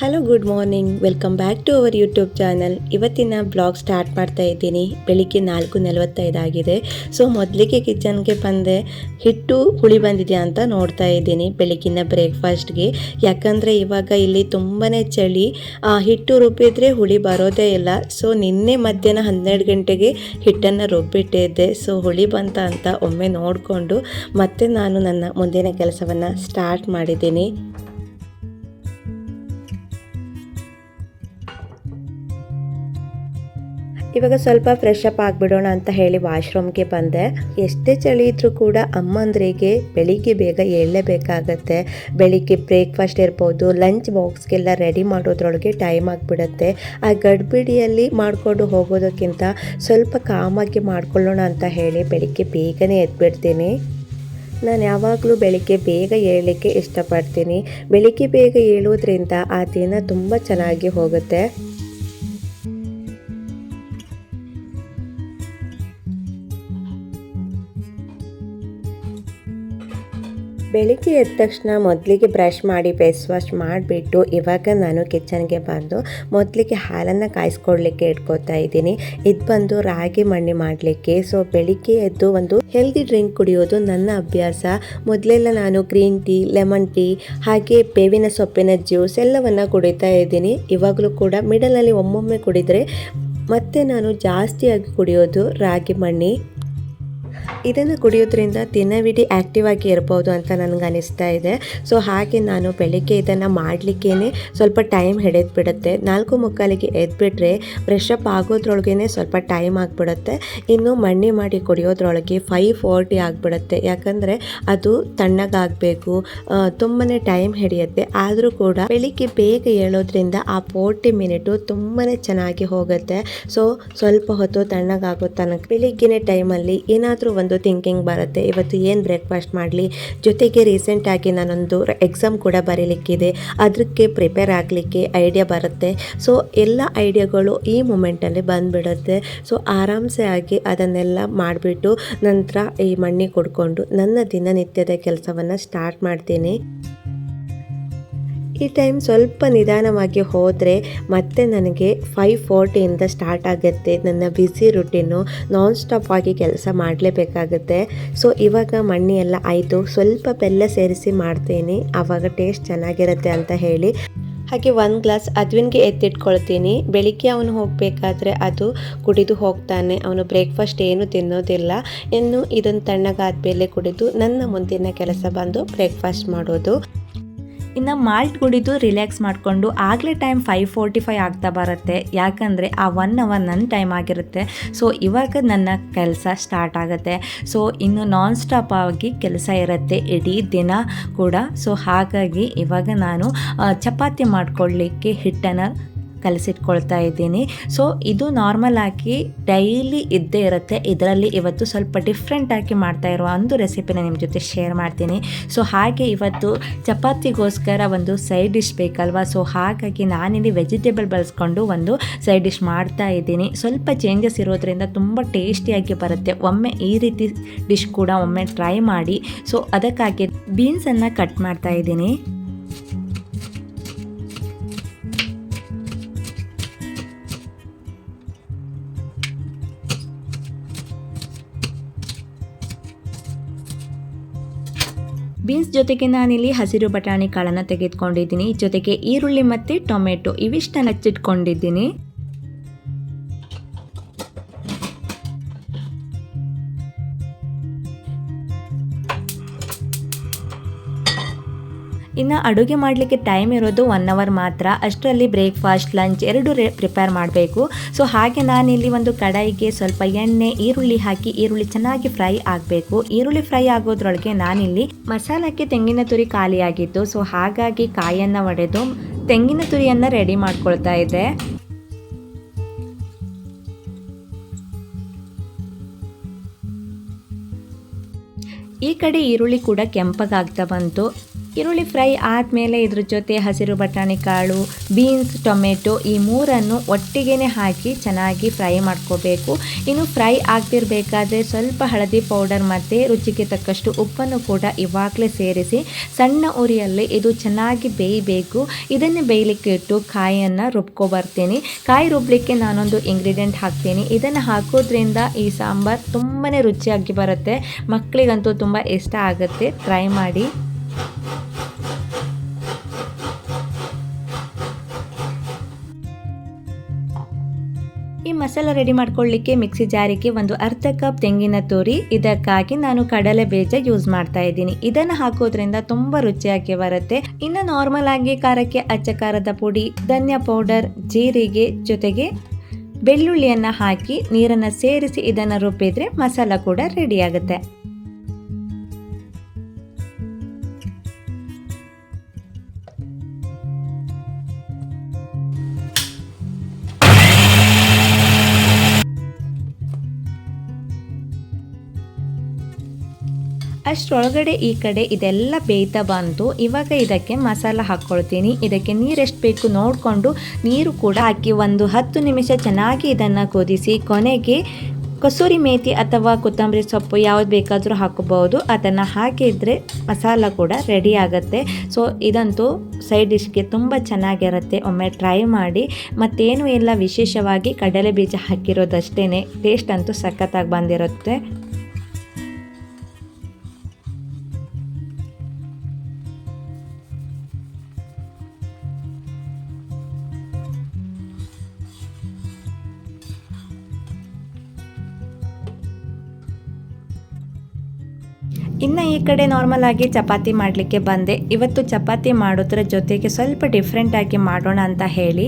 Hello good morning welcome back to our YouTube channel ಇವತ್ತಿನ blog start ಮಾಡ್ತಾ ಇದ್ದೀನಿ. ಬೆಳಿಗ್ಗೆ ನಾಲ್ಕು ನಲವತ್ತೈದಾಗಿದೆ ಸೊ ಮೊದಲಿಗೆ ಕಿಚನ್ಗೆ ಬಂದೆ. ಹಿಟ್ಟು ಹುಳಿ ಬಂದಿದೆಯಾ ಅಂತ ನೋಡ್ತಾ ಇದ್ದೀನಿ ಬೆಳಗಿನ ಬ್ರೇಕ್ಫಾಸ್ಟ್ಗೆ ಯಾಕಂದರೆ ಇವಾಗ ಇಲ್ಲಿ ತುಂಬಾ ಚಳಿ. ಹಿಟ್ಟು ರುಬ್ಬಿದ್ರೆ ಹುಳಿ ಬರೋದೇ ಇಲ್ಲ. ಸೊ ನಿನ್ನೆ ಮಧ್ಯಾಹ್ನ ಹನ್ನೆರಡು ಗಂಟೆಗೆ ಹಿಟ್ಟನ್ನು ರುಬ್ಬಿಟ್ಟಿದ್ದೆ ಸೊ ಹುಳಿ ಬಂತ ಅಂತ ಒಮ್ಮೆ ನೋಡಿಕೊಂಡು ಮತ್ತೆ ನಾನು ನನ್ನ ಮುಂದಿನ ಕೆಲಸವನ್ನು ಸ್ಟಾರ್ಟ್ ಮಾಡಿದ್ದೀನಿ. ಇವಾಗ ಸ್ವಲ್ಪ ಫ್ರೆಶ್ ಅಪ್ ಆಗಿಬಿಡೋಣ ಅಂತ ಹೇಳಿ ವಾಶ್ರೂಮ್ಗೆ ಬಂದೆ. ಎಷ್ಟೇ ಚಳಿ ಇದ್ರೂ ಕೂಡ ಅಮ್ಮಂದ್ರಿಗೆ ಬೆಳಿಗ್ಗೆ ಬೇಗ ಏಳಲೇಬೇಕಾಗತ್ತೆ ಬೆಳಿಗ್ಗೆ ಬ್ರೇಕ್ಫಾಸ್ಟ್ ಇರ್ಬೋದು ಲಂಚ್ ಬಾಕ್ಸ್ಗೆಲ್ಲ ರೆಡಿ ಮಾಡೋದ್ರೊಳಗೆ ಟೈಮ್ ಆಗಿಬಿಡತ್ತೆ. ಆ ಗಡ್ಬಿಡಿಯಲ್ಲಿ ಮಾಡಿಕೊಂಡು ಹೋಗೋದಕ್ಕಿಂತ ಸ್ವಲ್ಪ ಕಾಮಾಗಿ ಮಾಡ್ಕೊಳ್ಳೋಣ ಅಂತ ಹೇಳಿ ಬೆಳಿಗ್ಗೆ ಬೇಗನೆ ಎದ್ಬಿಡ್ತೀನಿ. ನಾನು ಯಾವಾಗಲೂ ಬೆಳಿಗ್ಗೆ ಬೇಗ ಏಳಲಿಕ್ಕೆ ಇಷ್ಟಪಡ್ತೀನಿ. ಬೆಳಿಗ್ಗೆ ಬೇಗ ಏಳೋದ್ರಿಂದ ಆ ದಿನ ತುಂಬ ಚೆನ್ನಾಗಿ ಹೋಗುತ್ತೆ. ಬೆಳಿಗ್ಗೆ ಎದ್ದ ತಕ್ಷಣ ಮೊದಲಿಗೆ ಬ್ರಷ್ ಮಾಡಿ ಫೇಸ್ ವಾಶ್ ಮಾಡಿಬಿಟ್ಟು ಇವಾಗ ನಾನು ಕಿಚನ್ಗೆ ಬಂದು ಮೊದಲಿಗೆ ಹಾಲನ್ನು ಕಾಯಿಸ್ಕೊಡ್ಲಿಕ್ಕೆ ಇಟ್ಕೋತಾ ಇದ್ದೀನಿ. ಇದು ಬಂದು ರಾಗಿ ಮಣ್ಣಿ ಮಾಡಲಿಕ್ಕೆ. ಸೊ ಬೆಳಿಗ್ಗೆ ಎದ್ದು ಒಂದು ಹೆಲ್ದಿ ಡ್ರಿಂಕ್ ಕುಡಿಯೋದು ನನ್ನ ಅಭ್ಯಾಸ. ಮೊದಲೆಲ್ಲ ನಾನು ಗ್ರೀನ್ ಟೀ ಲೆಮನ್ ಟೀ ಹಾಗೆ ಬೇವಿನ ಸೊಪ್ಪಿನ ಜ್ಯೂಸ್ ಎಲ್ಲವನ್ನು ಕುಡಿತಾ ಇದ್ದೀನಿ. ಇವಾಗಲೂ ಕೂಡ ಮಿಡಲಲ್ಲಿ ಒಮ್ಮೊಮ್ಮೆ ಕುಡಿದರೆ ಮತ್ತೆ ನಾನು ಜಾಸ್ತಿಯಾಗಿ ಕುಡಿಯೋದು ರಾಗಿ ಮಣ್ಣಿ. ಇದನ್ನು ಕುಡಿಯೋದ್ರಿಂದ ದಿನವಿಡೀ ಆ್ಯಕ್ಟಿವ್ ಆಗಿ ಇರ್ಬೋದು ಅಂತ ನನಗೆ ಅನಿಸ್ತಾ ಇದೆ. ಸೊ ಹಾಗೆ ನಾನು ಬೆಳಿಗ್ಗೆ ಇದನ್ನು ಮಾಡಲಿಕ್ಕೇ ಸ್ವಲ್ಪ ಟೈಮ್ ಹಿಡಿದು ಬಿಡುತ್ತೆ ನಾಲ್ಕು ಮುಕ್ಕಾಲಿಗೆ ಎದ್ಬಿಟ್ರೆ ಫ್ರೆಶ್ ಅಪ್ ಆಗೋದ್ರೊಳಗೇ ಸ್ವಲ್ಪ ಟೈಮ್ ಆಗಿಬಿಡುತ್ತೆ. ಇನ್ನು ಮಣ್ಣಿ ಮಾಡಿ ಕುಡಿಯೋದ್ರೊಳಗೆ ಫೈವ್ ಫೋರ್ಟಿ ಆಗಿಬಿಡುತ್ತೆ. ಯಾಕಂದರೆ ಅದು ತಣ್ಣಗಾಗಬೇಕು. ತುಂಬಾ ಟೈಮ್ ಹಿಡಿಯುತ್ತೆ. ಆದರೂ ಕೂಡ ಬೆಳಿಗ್ಗೆ ಬೇಗ ಏಳೋದ್ರಿಂದ ಆ ಫೋರ್ಟಿ ಮಿನಿಟು ತುಂಬಾ ಚೆನ್ನಾಗಿ ಹೋಗುತ್ತೆ. ಸೊ ಸ್ವಲ್ಪ ಹೊತ್ತು ತಣ್ಣಗಾಗೋ ತನಕ ಬೆಳಿಗ್ಗಿನ ಟೈಮಲ್ಲಿ ಏನಾದರೂ ಒಂದು ಥಿಂಕಿಂಗ್ ಬರುತ್ತೆ. ಇವತ್ತು ಏನು ಬ್ರೇಕ್ಫಾಸ್ಟ್ ಮಾಡಲಿ? ಜೊತೆಗೆ ರೀಸೆಂಟಾಗಿ ನಾನೊಂದು ಎಕ್ಸಾಮ್ ಕೂಡ ಬರೀಲಿಕ್ಕಿದೆ. ಅದಕ್ಕೆ ಪ್ರಿಪೇರ್ ಆಗಲಿಕ್ಕೆ ಐಡಿಯಾ ಬರುತ್ತೆ. ಸೊ ಎಲ್ಲ ಐಡಿಯಾಗಳು ಈ ಮೂಮೆಂಟಲ್ಲಿ ಬಂದುಬಿಡುತ್ತೆ. ಸೊ ಆರಾಮ್ಸೆ ಆಗಿ ಅದನ್ನೆಲ್ಲ ಮಾಡಿಬಿಟ್ಟು ನಂತರ ಈ ಮಣ್ಣಿ ಕೊಡ್ಕೊಂಡು ನನ್ನ ದಿನನಿತ್ಯದ ಕೆಲಸವನ್ನು ಸ್ಟಾರ್ಟ್ ಮಾಡ್ತೀನಿ. ಈ ಟೈಮ್ ಸ್ವಲ್ಪ ನಿಧಾನವಾಗಿ ಹೋದರೆ ಮತ್ತೆ ನನಗೆ ಫೈವ್ ಫೋರ್ಟಿಯಿಂದ ಸ್ಟಾರ್ಟ್ ಆಗುತ್ತೆ. ನನ್ನ ಬ್ಯುಸಿ ರುಟೀನು ನಾನ್ ಸ್ಟಾಪ್ ಆಗಿ ಕೆಲಸ ಮಾಡಲೇಬೇಕಾಗುತ್ತೆ. ಸೊ ಇವಾಗ ಮಣ್ಣಿ ಎಲ್ಲ ಆಯಿತು. ಸ್ವಲ್ಪ ಬೆಲ್ಲ ಸೇರಿಸಿ ಮಾಡ್ತೀನಿ. ಆವಾಗ ಟೇಸ್ಟ್ ಚೆನ್ನಾಗಿರುತ್ತೆ ಅಂತ ಹೇಳಿ. ಹಾಗೆ ಒಂದು ಗ್ಲಾಸ್ ಅದ್ವಿನ್ಗೆ ಎತ್ತಿಟ್ಕೊಳ್ತೀನಿ. ಬೆಳಿಗ್ಗೆ ಅವನು ಹೋಗಬೇಕಾದ್ರೆ ಅದು ಕುಡಿದು ಹೋಗ್ತಾನೆ. ಅವನು ಬ್ರೇಕ್ಫಾಸ್ಟ್ ಏನು ತಿನ್ನೋದಿಲ್ಲ. ಇನ್ನು ಇದನ್ನು ತಣ್ಣಗಾದ ಮೇಲೆ ಕುಡಿದು ನನ್ನ ಮುಂದಿನ ಕೆಲಸ ಬಂದು ಬ್ರೇಕ್ಫಾಸ್ಟ್ ಮಾಡೋದು. ಇನ್ನು ಮಾಲ್ಟ್ ಕುಡಿದು ರಿಲ್ಯಾಕ್ಸ್ ಮಾಡಿಕೊಂಡು ಆಗಲೇ ಟೈಮ್ ಫೈವ್ ಫೋರ್ಟಿ ಫೈವ್ ಆಗ್ತಾ ಬರುತ್ತೆ. ಯಾಕಂದರೆ ಆ ಒನ್ ಅವರ್ ನನ್ನ ಟೈಮ್ ಆಗಿರುತ್ತೆ. ಸೊ ಇವಾಗ ನನ್ನ ಕೆಲಸ ಸ್ಟಾರ್ಟ್ ಆಗುತ್ತೆ. ಸೊ ಇನ್ನು ನಾನ್ ಸ್ಟಾಪ್ ಆಗಿ ಕೆಲಸ ಇರುತ್ತೆ. ಇಡೀ ದಿನ ಕೂಡ. ಸೊ ಹಾಗಾಗಿ ಇವಾಗ ನಾನು ಚಪಾತಿ ಮಾಡಿಕೊಳ್ಳಿಕ್ಕೆ ಹಿಟ್ಟನ್ನು ಕಲಸಿಟ್ಕೊಳ್ತಾ ಇದ್ದೀನಿ. ಸೊ ಇದು ನಾರ್ಮಲ್ ಆಗಿ ಡೈಲಿ ಇದ್ದೇ ಇರುತ್ತೆ. ಇದರಲ್ಲಿ ಇವತ್ತು ಸ್ವಲ್ಪ ಡಿಫ್ರೆಂಟಾಗಿ ಮಾಡ್ತಾ ಇರುವ ಒಂದು ರೆಸಿಪಿನ ನಿಮ್ಮ ಜೊತೆ ಶೇರ್ ಮಾಡ್ತೀನಿ. ಸೊ ಹಾಗೆ ಇವತ್ತು ಚಪಾತಿಗೋಸ್ಕರ ಒಂದು ಸೈಡ್ ಡಿಶ್ ಬೇಕಲ್ವಾ? ಸೊ ಹಾಗಾಗಿ ನಾನಿಲ್ಲಿ ವೆಜಿಟೇಬಲ್ ಬಳಸ್ಕೊಂಡು ಒಂದು ಸೈಡ್ ಡಿಶ್ ಮಾಡ್ತಾ ಇದ್ದೀನಿ. ಸ್ವಲ್ಪ ಚೇಂಜಸ್ ಇರೋದ್ರಿಂದ ತುಂಬ ಟೇಸ್ಟಿಯಾಗಿ ಬರುತ್ತೆ. ಒಮ್ಮೆ ಈ ರೀತಿ ಡಿಶ್ ಕೂಡ ಒಮ್ಮೆ ಟ್ರೈ ಮಾಡಿ. ಸೊ ಅದಕ್ಕಾಗಿ ಬೀನ್ಸನ್ನು ಕಟ್ ಮಾಡ್ತಾ ಇದ್ದೀನಿ. ಬೀನ್ಸ್ ಜೊತೆಗೆ ನಾನಿಲ್ಲಿ ಹಸಿರು ಬಟಾಣಿ ಕಾಳನ್ನು ತೆಗೆದುಕೊಂಡಿದ್ದೀನಿ. ಜೊತೆಗೆ ಈರುಳ್ಳಿ ಮತ್ತು ಟೊಮೆಟೊ ಇವಿಷ್ಟನ್ನು ಹಚ್ಚಿಟ್ಕೊಂಡಿದ್ದೀನಿ. ಇನ್ನು ಅಡುಗೆ ಮಾಡಲಿಕ್ಕೆ ಟೈಮ್ ಇರೋದು ಒನ್ ಅವರ್ ಮಾತ್ರ. ಅಷ್ಟರಲ್ಲಿ ಬ್ರೇಕ್ಫಾಸ್ಟ್ ಲಂಚ್ ಎರಡು ರೇ ಪ್ರಿಪೇರ್ ಮಾಡಬೇಕು. ಸೊ ಹಾಗೆ ನಾನಿಲ್ಲಿ ಒಂದು ಕಡಾಯಿಗೆ ಸ್ವಲ್ಪ ಎಣ್ಣೆ, ಈರುಳ್ಳಿ ಹಾಕಿ, ಈರುಳ್ಳಿ ಚೆನ್ನಾಗಿ ಫ್ರೈ ಆಗಬೇಕು. ಈರುಳ್ಳಿ ಫ್ರೈ ಆಗೋದ್ರೊಳಗೆ ನಾನಿಲ್ಲಿ ಮಸಾಲಕ್ಕೆ ತೆಂಗಿನ ತುರಿ ಖಾಲಿಯಾಗಿತ್ತು. ಸೊ ಹಾಗಾಗಿ ಕಾಯನ್ನು ಒಡೆದು ತೆಂಗಿನ ತುರಿಯನ್ನು ರೆಡಿ ಮಾಡ್ಕೊಳ್ತಾ ಇದ್ದೆ. ಈ ಕಡೆ ಈರುಳ್ಳಿ ಕೂಡ ಕೆಂಪಗಾಗ್ತಾ ಬಂತು. ಈರುಳ್ಳಿ ಫ್ರೈ ಆದಮೇಲೆ ಇದ್ರ ಜೊತೆ ಹಸಿರು ಬಟಾಣಿ ಕಾಳು, ಬೀನ್ಸ್, ಟೊಮೆಟೊ ಈ ಮೂರನ್ನು ಒಟ್ಟಿಗೆ ಹಾಕಿ ಚೆನ್ನಾಗಿ ಫ್ರೈ ಮಾಡ್ಕೋಬೇಕು. ಇನ್ನು ಫ್ರೈ ಆಗ್ತಿರಬೇಕಾದ್ರೆ ಸ್ವಲ್ಪ ಹಳದಿ ಪೌಡರ್ ಮತ್ತು ರುಚಿಗೆ ತಕ್ಕಷ್ಟು ಉಪ್ಪನ್ನು ಕೂಡ ಇವಾಗಲೇ ಸೇರಿಸಿ ಸಣ್ಣ ಉರಿಯಲ್ಲಿ ಇದು ಚೆನ್ನಾಗಿ ಬೇಯಬೇಕು. ಇದನ್ನು ಬೇಯಲಿಕ್ಕೆ ಇಟ್ಟು ಕಾಯಿಯನ್ನು ರುಬ್ಕೊಬರ್ತೀನಿ ಕಾಯಿ ರುಬ್ಲಿಕ್ಕೆ ನಾನೊಂದು ಇಂಗ್ರೀಡಿಯೆಂಟ್ ಹಾಕ್ತೀನಿ. ಇದನ್ನು ಹಾಕೋದ್ರಿಂದ ಈ ಸಾಂಬಾರು ತುಂಬಾ ರುಚಿಯಾಗಿ ಬರುತ್ತೆ. ಮಕ್ಕಳಿಗಂತೂ ತುಂಬ ಇಷ್ಟ ಆಗುತ್ತೆ. ಟ್ರೈ ಮಾಡಿ. ಈ ಮಸಾಲ ರೆಡಿ ಮಾಡ್ಕೊಳ್ಳಿಕ್ಕೆ ಮಿಕ್ಸಿ ಜಾರಿಗೆ ಒಂದು ಅರ್ಧ ಕಪ್ ತೆಂಗಿನ ತುರಿ. ಇದಕ್ಕಾಗಿ ನಾನು ಕಡಲೆ ಬೀಜ ಯೂಸ್ ಮಾಡ್ತಾ ಇದ್ದೀನಿ. ಇದನ್ನು ಹಾಕೋದ್ರಿಂದ ತುಂಬಾ ರುಚಿಯಾಗಿ ಬರುತ್ತೆ. ಇನ್ನು ನಾರ್ಮಲ್ ಆಗಿ ಖಾರಕ್ಕೆ ಅಚ್ಚ ಖಾರದ ಪುಡಿ, ಧನ್ಯ ಪೌಡರ್ ಜೀರಿಗೆ ಜೊತೆಗೆ ಬೆಳ್ಳುಳ್ಳಿಯನ್ನು ಹಾಕಿ ನೀರನ್ನು ಸೇರಿಸಿ ಇದನ್ನು ರುಬ್ಬಿದ್ರೆ ಮಸಾಲ ಕೂಡ ರೆಡಿ ಆಗುತ್ತೆ. ಅಷ್ಟರೊಳಗಡೆ ಈ ಕಡೆ ಇದೆಲ್ಲ ಬೇಯ್ತಾ ಬಂತು ಇವಾಗ ಇದಕ್ಕೆ ಮಸಾಲ ಹಾಕ್ಕೊಳ್ತೀನಿ. ಇದಕ್ಕೆ ನೀರು ಎಷ್ಟು ಬೇಕು ನೋಡಿಕೊಂಡು ನೀರು ಕೂಡ ಹಾಕಿ ಒಂದು ಹತ್ತು ನಿಮಿಷ ಚೆನ್ನಾಗಿ ಇದನ್ನು ಕುದಿಸಿ ಕೊನೆಗೆ ಕಸೂರಿ ಮೇಥಿ ಅಥವಾ ಕೊತ್ತಂಬರಿ ಸೊಪ್ಪು ಯಾವ್ದು ಬೇಕಾದರೂ ಹಾಕಬಹುದು ಅದನ್ನು ಹಾಕಿದರೆ ಮಸಾಲ ಕೂಡ ರೆಡಿ ಆಗುತ್ತೆ. ಸೊ ಇದಂತೂ ಸೈಡ್ ಡಿಶ್ಗೆ ತುಂಬ ಚೆನ್ನಾಗಿರುತ್ತೆ. ಒಮ್ಮೆ ಟ್ರೈ ಮಾಡಿ. ಮತ್ತೇನು ಇಲ್ಲ, ವಿಶೇಷವಾಗಿ ಕಡಲೆ ಬೀಜ ಹಾಕಿರೋದಷ್ಟೇ ಟೇಸ್ಟ್ ಅಂತೂ ಸಖತ್ತಾಗಿ ಬಂದಿರುತ್ತೆ. ಇನ್ನು ಈ ಕಡೆ ನಾರ್ಮಲ್ ಆಗಿ ಚಪಾತಿ ಮಾಡಲಿಕ್ಕೆ ಬಂದೆ. ಇವತ್ತು ಚಪಾತಿ ಮಾಡೋದ್ರ ಜೊತೆಗೆ ಸ್ವಲ್ಪ ಡಿಫ್ರೆಂಟ್ ಆಗಿ ಮಾಡೋಣ ಅಂತ ಹೇಳಿ.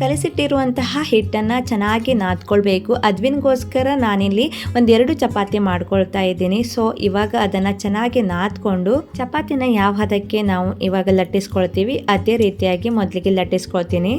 ಕಲಸಿಟ್ಟಿರುವಂತಹ ಹಿಟ್ಟನ್ನು ಚೆನ್ನಾಗಿ ನಾದ್ಕೊಳ್ಬೇಕು. ಅದ್ವಿನ್ಗೋಸ್ಕರ ನಾನಿಲ್ಲಿ ಒಂದೆರಡು ಚಪಾತಿ ಮಾಡ್ಕೊಳ್ತಾ ಇದ್ದೀನಿ. ಸೊ ಇವಾಗ ಅದನ್ನು ಚೆನ್ನಾಗಿ ನಾದ್ಕೊಂಡು ಚಪಾತಿನ ಯಾವ ಹದಕ್ಕೆ ನಾವು ಇವಾಗ ಲಟ್ಟಿಸ್ಕೊಳ್ತೀವಿ, ಅದೇ ರೀತಿಯಾಗಿ ಮೊದಲಿಗೆ ಲಟ್ಟಿಸ್ಕೊಳ್ತೀನಿ.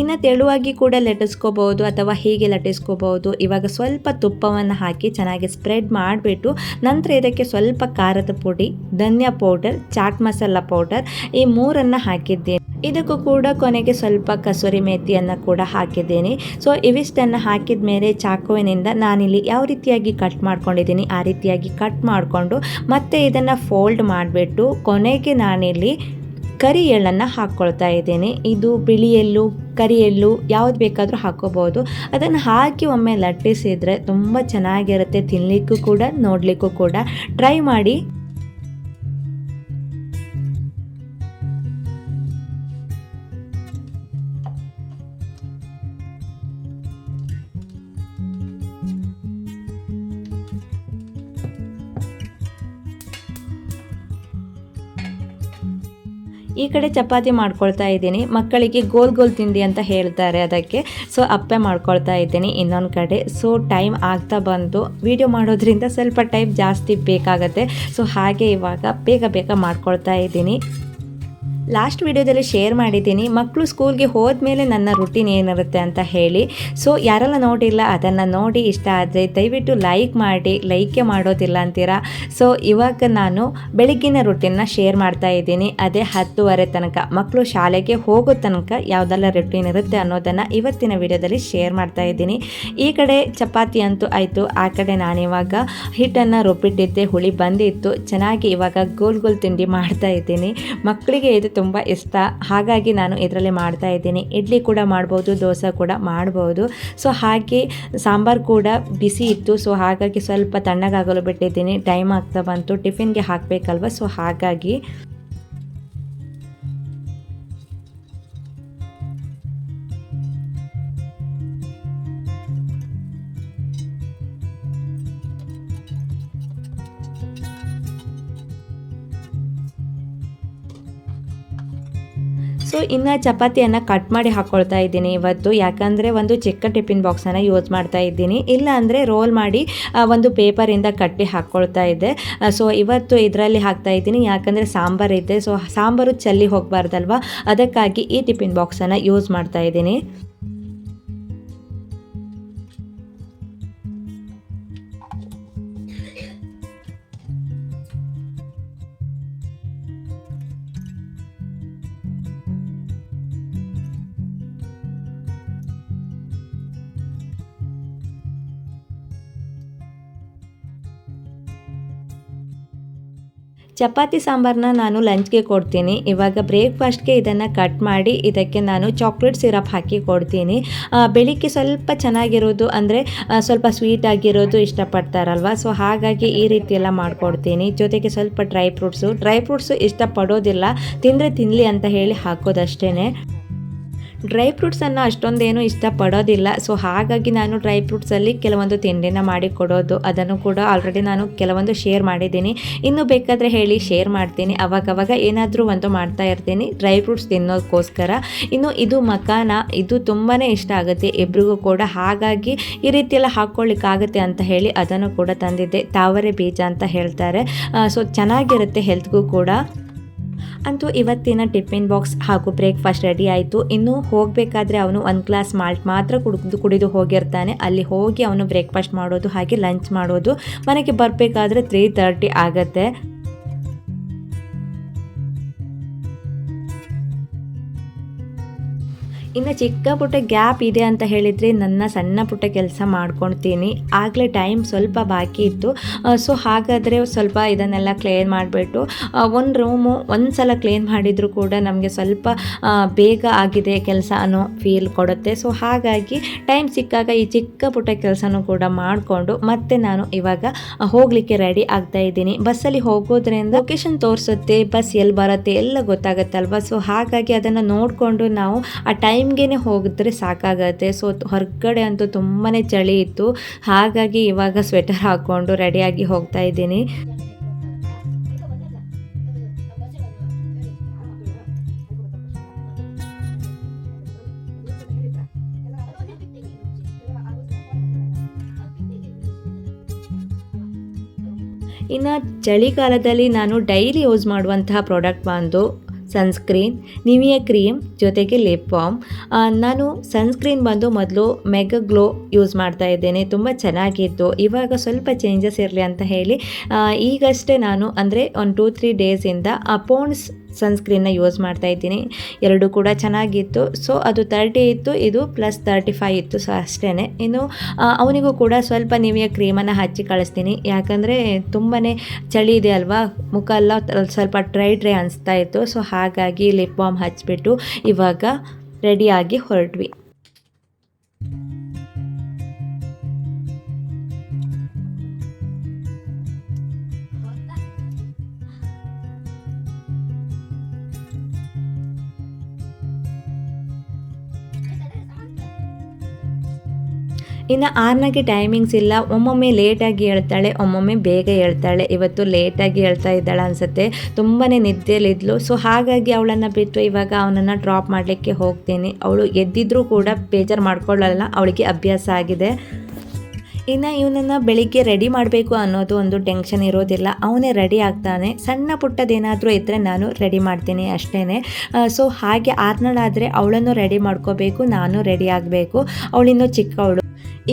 ಇನ್ನು ತೆಳುವಾಗಿ ಕೂಡ ಲಟ್ಟಿಸ್ಕೋಬಹುದು ಅಥವಾ ಹೀಗೆ ಲಟ್ಟಿಸ್ಕೋಬಹುದು. ಇವಾಗ ಸ್ವಲ್ಪ ತುಪ್ಪವನ್ನು ಹಾಕಿ ಚೆನ್ನಾಗಿ ಸ್ಪ್ರೆಡ್ ಮಾಡಿಬಿಟ್ಟು ನಂತರ ಇದಕ್ಕೆ ಸ್ವಲ್ಪ ಖಾರದ ಪುಡಿ, ಧನ್ಯಾ ಪೌಡರ್, ಚಾಟ್ ಮಸಾಲ ಪೌಡರ್ ಈ ಮೂರನ್ನು ಹಾಕಿದ್ದೇನೆ. ಇದಕ್ಕೂ ಕೂಡ ಕೊನೆಗೆ ಸ್ವಲ್ಪ ಕಸೂರಿ ಮೇತಿಯನ್ನು ಕೂಡ ಹಾಕಿದ್ದೀನಿ. ಸೊ ಇವಿಷ್ಟನ್ನು ಹಾಕಿದ ಮೇಲೆ ಚಾಕುವಿನಿಂದ ನಾನಿಲ್ಲಿ ಯಾವ ರೀತಿಯಾಗಿ ಕಟ್ ಮಾಡ್ಕೊಂಡಿದ್ದೀನಿ ಆ ರೀತಿಯಾಗಿ ಕಟ್ ಮಾಡಿಕೊಂಡು ಮತ್ತೆ ಇದನ್ನು ಫೋಲ್ಡ್ ಮಾಡಿಬಿಟ್ಟು ಕೊನೆಗೆ ನಾನಿಲ್ಲಿ ಕರಿ ಎಳ್ಳನ್ನು ಹಾಕ್ಕೊಳ್ತಾ ಇದ್ದೇನೆ. ಇದು ಬಿಳಿ ಎಳ್ಳು, ಕರಿ ಎಳ್ಳು ಯಾವ್ದು ಬೇಕಾದರೂ ಹಾಕೋಬೋದು ಅದನ್ನು ಹಾಕಿ ಒಮ್ಮೆ ಲಟ್ಟಿಸಿದರೆ ತುಂಬ ಚೆನ್ನಾಗಿರುತ್ತೆ ತಿನ್ನಲಿಕ್ಕೂ ಕೂಡ, ನೋಡಲಿಕ್ಕೂ ಕೂಡ. ಟ್ರೈ ಮಾಡಿ. ಈ ಕಡೆ ಚಪಾತಿ ಮಾಡ್ಕೊಳ್ತಾ ಇದ್ದೀನಿ. ಮಕ್ಕಳಿಗೆ ಗೋಲ್ ಗೋಲ್ ತಿಂಡಿ ಅಂತ ಹೇಳ್ತಾರೆ ಅದಕ್ಕೆ. ಸೊ ಅಪ್ಪೆ ಮಾಡ್ಕೊಳ್ತಾ ಇದ್ದೀನಿ ಇನ್ನೊಂದು ಕಡೆ. ಸೊ ಟೈಮ್ ಆಗ್ತಾ ಬಂತು ವಿಡಿಯೋ ಮಾಡೋದ್ರಿಂದ ಸ್ವಲ್ಪ ಟೈಮ್ ಜಾಸ್ತಿ ಬೇಕಾಗತ್ತೆ. ಸೊ ಹಾಗೆ ಇವಾಗ ಬೇಗ ಬೇಗ ಮಾಡ್ಕೊಳ್ತಾ ಇದ್ದೀನಿ. ಲಾಸ್ಟ್ ವಿಡಿಯೋದಲ್ಲಿ ಶೇರ್ ಮಾಡಿದ್ದೀನಿ ಮಕ್ಕಳು ಸ್ಕೂಲ್ಗೆ ಹೋದ್ಮೇಲೆ ನನ್ನ ರುಟೀನ್ ಏನಿರುತ್ತೆ ಅಂತ ಹೇಳಿ. ಸೊ ಯಾರೆಲ್ಲ ನೋಡಿಲ್ಲ, ಅದನ್ನು ನೋಡಿ ಇಷ್ಟ ಆದರೆ ದಯವಿಟ್ಟು ಲೈಕ್ ಮಾಡಿ ಲೈಕೆ ಮಾಡೋದಿಲ್ಲ ಅಂತೀರಾ? ಸೊ ಇವಾಗ ನಾನು ಬೆಳಗ್ಗಿನ ರುಟೀನ್ನ ಶೇರ್ ಮಾಡ್ತಾ ಇದ್ದೀನಿ. ಅದೇ ಹತ್ತುವರೆ ತನಕ ಮಕ್ಕಳು ಶಾಲೆಗೆ ಹೋಗೋ ತನಕ ಯಾವುದೆಲ್ಲ ರುಟೀನ್ ಇರುತ್ತೆ ಅನ್ನೋದನ್ನು ಇವತ್ತಿನ ವಿಡಿಯೋದಲ್ಲಿ ಶೇರ್ ಮಾಡ್ತಾ ಇದ್ದೀನಿ. ಈ ಕಡೆ ಚಪಾತಿ ಅಂತೂ ಆಯಿತು, ಆ ಕಡೆ ನಾನಿವಾಗ ಹಿಟ್ಟನ್ನು ರುಬ್ಬಿಟ್ಟಿದ್ದೆ, ಹುಳಿ ಬಂದಿತ್ತು, ಚೆನ್ನಾಗಿ ಇವಾಗ ಗೋಲ್ ಗೋಲ್ ತಿಂಡಿ ಮಾಡ್ತಾ ಇದ್ದೀನಿ. ಮಕ್ಕಳಿಗೆ ಇದು ತುಂಬ ಇಷ್ಟ. ಹಾಗಾಗಿ ನಾನು ಇದರಲ್ಲಿ ಮಾಡ್ತಾ ಇದ್ದೀನಿ. ಇಡ್ಲಿ ಕೂಡ ಮಾಡ್ಬೋದು, ದೋಸೆ ಕೂಡ ಮಾಡ್ಬೋದು. ಸೊ ಹಾಗೆ ಸಾಂಬಾರು ಕೂಡ ಬಿಸಿ ಇತ್ತು. ಸೊ ಹಾಗಾಗಿ ಸ್ವಲ್ಪ ತಣ್ಣಗಾಗಲು ಬಿಟ್ಟಿದ್ದೀನಿ. ಟೈಮ್ ಆಗ್ತಾ ಬಂತು. ಟಿಫಿನ್ಗೆ ಹಾಕಬೇಕಲ್ವ? ಸೊ ಹಾಗಾಗಿ ಸೊ ಇನ್ನು ಚಪಾತಿಯನ್ನು ಕಟ್ ಮಾಡಿ ಹಾಕ್ಕೊಳ್ತಾ ಇದ್ದೀನಿ ಇವತ್ತು. ಯಾಕಂದರೆ ಒಂದು ಚಿಕ್ಕ ಟಿಫಿನ್ ಬಾಕ್ಸನ್ನು ಯೂಸ್ ಮಾಡ್ತಾ ಇದ್ದೀನಿ. ಇಲ್ಲ ಅಂದರೆ ರೋಲ್ ಮಾಡಿ ಒಂದು ಪೇಪರಿಂದ ಕಟ್ಟಿ ಹಾಕ್ಕೊಳ್ತಾ ಇದ್ದೆ. ಸೊ ಇವತ್ತು ಇದರಲ್ಲಿ ಹಾಕ್ತಾ ಇದ್ದೀನಿ. ಯಾಕಂದರೆ ಸಾಂಬಾರು ಇದೆ. ಸೊ ಸಾಂಬಾರು ಚಲ್ಲಿ ಹೋಗಬಾರ್ದಲ್ವ? ಅದಕ್ಕಾಗಿ ಈ ಟಿಫಿನ್ ಬಾಕ್ಸನ್ನು ಯೂಸ್ ಮಾಡ್ತಾ ಇದ್ದೀನಿ. ಚಪಾತಿ ಸಾಂಬಾರನ್ನ ನಾನು ಲಂಚ್ಗೆ ಕೊಡ್ತೀನಿ. ಇವಾಗ ಬ್ರೇಕ್ಫಾಸ್ಟ್ಗೆ ಇದನ್ನು ಕಟ್ ಮಾಡಿ ಇದಕ್ಕೆ ನಾನು ಚಾಕ್ಲೇಟ್ ಸಿರಪ್ ಹಾಕಿ ಕೊಡ್ತೀನಿ. ಬೆಳಿಗ್ಗೆ ಸ್ವಲ್ಪ ಚೆನ್ನಾಗಿರೋದು ಅಂದರೆ ಸ್ವಲ್ಪ ಸ್ವೀಟ್ ಆಗಿರೋದು ಇಷ್ಟಪಡ್ತಾರಲ್ವ? ಸೊ, ಹಾಗಾಗಿ ಈ ರೀತಿ ಎಲ್ಲ ಮಾಡಿಕೊಡ್ತೀನಿ. ಜೊತೆಗೆ ಸ್ವಲ್ಪ ಡ್ರೈ ಫ್ರೂಟ್ಸು. ಡ್ರೈ ಫ್ರೂಟ್ಸು ಇಷ್ಟಪಡೋದಿಲ್ಲ. ತಿಂದರೆ ತಿನ್ನಲಿ ಅಂತ ಹೇಳಿ ಹಾಕೋದಷ್ಟೇ ಡ್ರೈ ಫ್ರೂಟ್ಸನ್ನು ಅಷ್ಟೊಂದೇನು ಇಷ್ಟಪಡೋದಿಲ್ಲ. ಸೊ ಹಾಗಾಗಿ ನಾನು ಡ್ರೈ ಫ್ರೂಟ್ಸಲ್ಲಿ ಕೆಲವೊಂದು ತಿಂಡಿನ ಮಾಡಿ ಕೊಡೋದು. ಅದನ್ನು ಕೂಡ ಆಲ್ರೆಡಿ ನಾನು ಕೆಲವೊಂದು ಶೇರ್ ಮಾಡಿದ್ದೀನಿ. ಇನ್ನು ಬೇಕಾದರೆ ಹೇಳಿ ಶೇರ್ ಮಾಡ್ತೀನಿ. ಅವಾಗವಾಗ ಏನಾದರೂ ಒಂದು ಮಾಡ್ತಾ ಇರ್ತೀನಿ. ಡ್ರೈ ಫ್ರೂಟ್ಸ್ ತಿನ್ನೋದಕ್ಕೋಸ್ಕರ ಇನ್ನು ಇದು ಮಕಾನ ಇದು ತುಂಬಾ ಇಷ್ಟ ಆಗುತ್ತೆ ಇಬ್ಬರಿಗೂ ಕೂಡ. ಹಾಗಾಗಿ ಈ ರೀತಿಯೆಲ್ಲ ಹಾಕ್ಕೊಳ್ಳಿಕ್ಕಾಗುತ್ತೆ ಅಂತ ಹೇಳಿ ಅದನ್ನು ಕೂಡ ತಂದಿದ್ದೆ. ತಾವರೆ ಬೀಜ ಅಂತ ಹೇಳ್ತಾರೆ. ಸೊ ಚೆನ್ನಾಗಿರುತ್ತೆ ಹೆಲ್ತ್ಗೂ ಕೂಡ. ಅಂತೂ ಇವತ್ತಿನ ಟಿಫಿನ್ ಬಾಕ್ಸ್ ಹಾಗೂ ಬ್ರೇಕ್ಫಾಸ್ಟ್ ರೆಡಿ ಆಯಿತು. ಇನ್ನು ಹೋಗಬೇಕಾದ್ರೆ ಅವನು ಒಂದು ಗ್ಲಾಸ್ ಮಾಲ್ಟ್ ಮಾತ್ರ ಕುಡಿದು ಕುಡಿದು ಹೋಗಿರ್ತಾನೆ. ಅಲ್ಲಿ ಹೋಗಿ ಅವನು ಬ್ರೇಕ್ಫಾಸ್ಟ್ ಮಾಡೋದು ಹಾಗೆ ಲಂಚ್ ಮಾಡೋದು. ಮನೆಗೆ ಬರಬೇಕಾದ್ರೆ ತ್ರೀ ತರ್ಟಿ ಆಗುತ್ತೆ. ಇನ್ನು ಚಿಕ್ಕ ಪುಟ್ಟ ಗ್ಯಾಪ್ ಇದೆ ಅಂತ ಹೇಳಿದರೆ ನನ್ನ ಸಣ್ಣ ಪುಟ್ಟ ಕೆಲಸ ಮಾಡ್ಕೊಳ್ತೀನಿ. ಆಗಲೇ ಟೈಮ್ ಸ್ವಲ್ಪ ಬಾಕಿ ಇತ್ತು. ಸೊ ಹಾಗಾದರೆ ಸ್ವಲ್ಪ ಇದನ್ನೆಲ್ಲ ಕ್ಲೀನ್ ಮಾಡಿಬಿಟ್ಟು ಒಂದು ರೂಮು ಒಂದು ಸಲ ಕ್ಲೀನ್ ಮಾಡಿದರೂ ಕೂಡ ನಮಗೆ ಸ್ವಲ್ಪ ಬೇಗ ಆಗಿದೆ ಕೆಲಸ ಅನ್ನೋ ಫೀಲ್ ಕೊಡುತ್ತೆ. ಸೊ ಹಾಗಾಗಿ ಟೈಮ್ ಸಿಕ್ಕಾಗ ಈ ಚಿಕ್ಕ ಪುಟ್ಟ ಕೆಲಸನೂ ಕೂಡ ಮಾಡಿಕೊಂಡು ಮತ್ತೆ ನಾನು ಇವಾಗ ಹೋಗಲಿಕ್ಕೆ ರೆಡಿ ಆಗ್ತಾ ಇದ್ದೀನಿ. ಬಸ್ಸಲ್ಲಿ ಹೋಗೋದ್ರಿಂದ ಲೊಕೇಶನ್ ತೋರಿಸುತ್ತೆ, ಬಸ್ ಎಲ್ಲಿ ಬರುತ್ತೆ, ಎಲ್ಲ ಗೊತ್ತಾಗುತ್ತಲ್ವ? ಸೊ ಹಾಗಾಗಿ ಅದನ್ನು ನೋಡಿಕೊಂಡು ನಾವು ಆ ಟೈಮ್ಗೆ ಹೋಗಿದ್ರೆ ಸಾಕಾಗತ್ತೆ. ಸೊ ಹೊರಗಡೆ ಅಂತೂ ತುಂಬಾ ಚಳಿ ಇತ್ತು. ಹಾಗಾಗಿ ಇವಾಗ ಸ್ವೆಟರ್ ಹಾಕ್ಕೊಂಡು ರೆಡಿಯಾಗಿ ಹೋಗ್ತಾ ಇದ್ದೀನಿ. ಇನ್ನು ಚಳಿಗಾಲದಲ್ಲಿ ನಾನು ಡೈಲಿ ಯೂಸ್ ಮಾಡುವಂತಹ ಪ್ರಾಡಕ್ಟ್ ಬಂದು ಸನ್ಸ್ಕ್ರೀನ್, ನಿವಿಯ ಕ್ರೀಮ್ ಜೊತೆಗೆ ಲಿಪ್ ಬಾಮ್. ನಾನು ಸನ್ಸ್ಕ್ರೀನ್ ಬಂದು ಮೊದಲು ಮೆಗಾ ಗ್ಲೋ ಯೂಸ್ ಮಾಡ್ತಾ ಇದ್ದೇನೆ, ತುಂಬ ಚೆನ್ನಾಗಿತ್ತು. ಇವಾಗ ಸ್ವಲ್ಪ ಚೇಂಜಸ್ ಇರಲಿ ಅಂತ ಹೇಳಿ ಈಗಷ್ಟೇ ನಾನು ಅಂದರೆ ಒಂದು ಟೂ ತ್ರೀ ಡೇಸಿಂದ ಅಪೋನ್ಸ್ ಸನ್ಸ್ಕ್ರೀನ್ನ ಯೂಸ್ ಮಾಡ್ತಾ ಇದ್ದೀನಿ. ಎರಡೂ ಕೂಡ ಚೆನ್ನಾಗಿತ್ತು. ಸೊ ಅದು ತರ್ಟಿ ಇತ್ತು, ಇದು ಪ್ಲಸ್ ತರ್ಟಿ ಫೈ ಇತ್ತು. ಸೊ ಅಷ್ಟೇ ಇನ್ನು ಅವನಿಗೂ ಕೂಡ ಸ್ವಲ್ಪ ನಿವಿಯ ಕ್ರೀಮನ್ನು ಹಚ್ಚಿ ಕಳಿಸ್ತೀನಿ. ಯಾಕಂದರೆ ತುಂಬಾ ಚಳಿ ಇದೆ ಅಲ್ವಾ? ಮುಖ ಎಲ್ಲ ಸ್ವಲ್ಪ ಡ್ರೈ ಡ್ರೈ ಅನಿಸ್ತಾ ಇತ್ತು. ಸೊ ಹಾಗಾಗಿ ಲಿಪ್ ಬಾಮ್ ಹಚ್ಚಿಬಿಟ್ಟು ಇವಾಗ ರೆಡಿಯಾಗಿ ಹೊರಟ್ವಿ. ಇನ್ನು ಆರ್ನಾಗೆ ಟೈಮಿಂಗ್ಸ್ ಇಲ್ಲ. ಒಮ್ಮೊಮ್ಮೆ ಲೇಟಾಗಿ ಹೇಳ್ತಾಳೆ, ಒಮ್ಮೊಮ್ಮೆ ಬೇಗ ಹೇಳ್ತಾಳೆ. ಇವತ್ತು ಲೇಟಾಗಿ ಹೇಳ್ತಾ ಇದ್ದಾಳೆ ಅನಿಸುತ್ತೆ. ತುಂಬಾ ನಿದ್ದೆಯಲ್ಲಿದ್ಲು ಸೊ ಹಾಗಾಗಿ ಅವಳನ್ನು ಬಿಟ್ಟು ಇವಾಗ ಅವನನ್ನು ಡ್ರಾಪ್ ಮಾಡಲಿಕ್ಕೆ ಹೋಗ್ತೀನಿ. ಅವಳು ಎದ್ದಿದ್ರೂ ಕೂಡ ಬೇಜಾರು ಮಾಡ್ಕೊಳ್ಳಲ್ಲ. ಅವಳಿಗೆ ಅಭ್ಯಾಸ ಆಗಿದೆ. ಇನ್ನು ಇವನನ್ನು ಬೆಳಿಗ್ಗೆ ರೆಡಿ ಮಾಡಬೇಕು ಅನ್ನೋದು ಒಂದು ಟೆನ್ಷನ್ ಇರೋದಿಲ್ಲ. ಅವನೇ ರೆಡಿ ಆಗ್ತಾನೆ. ಸಣ್ಣ ಪುಟ್ಟದೇನಾದರೂ ಇದ್ದರೆ ನಾನು ರೆಡಿ ಮಾಡ್ತೀನಿ ಅಷ್ಟೇ ಸೊ ಹಾಗೆ ಆರ್ನಳಾದರೆ ಅವಳನ್ನು ರೆಡಿ ಮಾಡ್ಕೋಬೇಕು, ನಾನು ರೆಡಿ ಆಗಬೇಕು. ಅವಳಿನ್ನೂ ಚಿಕ್ಕವಳು.